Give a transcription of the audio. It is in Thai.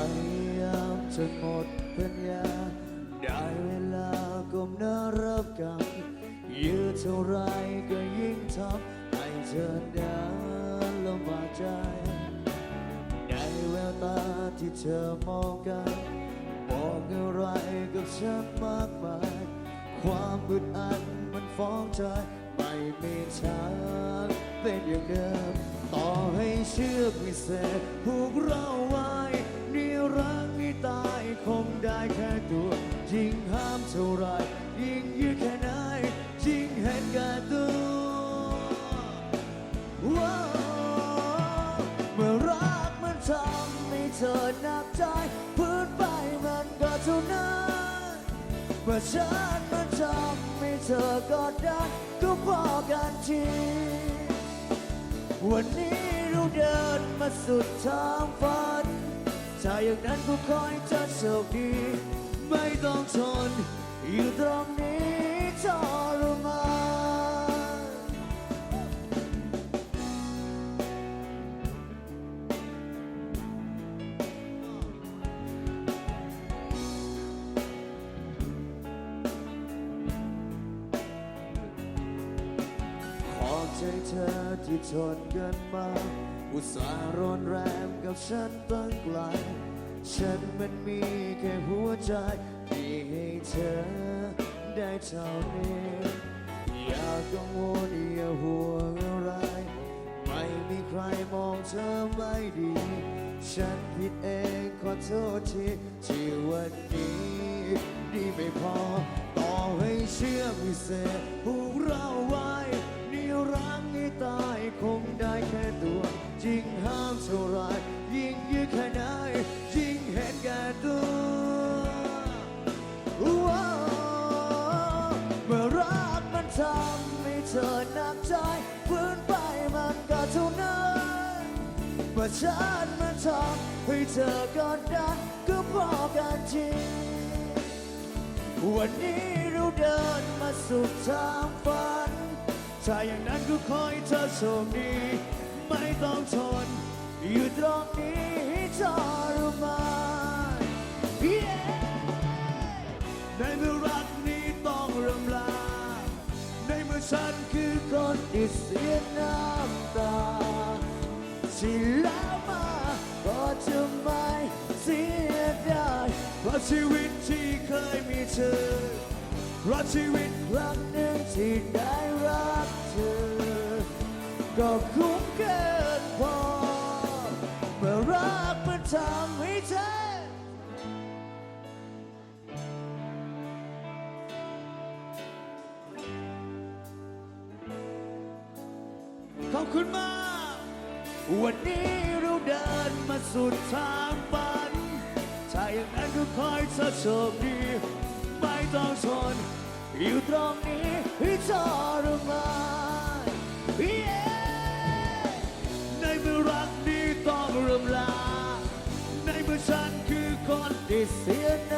ามจนหมดปัญญา ได้เวลาก้มหน้ารับกรรมยืดเท่าไรก็ยิ่งทำให้เธอเดินลำบากใจ ในแววตาที่เธอมองกันบอกอะไรกับฉันมากมาย ความอึดอัดมันฟ้องใจ ไม่มีทางเป็นอย่างเดิม ต่อให้เชือกวิเศษผูกเรา เธอหนักใจพื้นไปมันก็เท่านั้นเมื่อฉันมันทำให้เธอกอดดันก็พอกันทีวันนี้เราเดินมาสุดทางฝัน ถ้าอย่างนั้นก็ขอให้เธอโชคดี ไม่ต้องทนอยู่ตรงนี้ทร อบใจเธอที่ทนกันมา อุตส่าห์รอนแรมกับฉันตั้งไกล ฉันมันมีแค่หัวใจที่ให้เธอได้เท่านี้อย่ากังวลอย่าห่วงอะไร ไม่มีใครมองเธอไม่ดี ฉันผิดเองขอโทษทีที่วันนี้ดีไม่พอ ต่อให้เชื่อพิเศษผูกเรา เธอหนักใจฟื้นไปมันก็เท่านั้นเมื่อฉันมันทำให้เธอกอดดันก็พอกันจริงวันนี้เราเดินมาสุดทางฝัน ถ้าอย่างนั้นก็ขอให้เธอโชคดี ไม่ต้องทน อยู่ตรงนี้ทรมาน คือคนที่เสียน้ำตาที่แล้วมาก็จะไม่เสียดายเพราะชีวิตที่เคยมีเธอเพราะชีวิตครั้งหนึ่งที่ได้รักเธอ ก็คุ ขอบคุณมาก วันนี้เราเดินมาสุดทางฝัน ถ้าอย่างนั้นก็คอยเธอโชคดีไม่ต้องทนอยู่ตรงนี้ให้ทรมานในเมื่อรักนี้ต้องเริ่มลา ในเมื่อฉันคือคนที่เสียน้ำ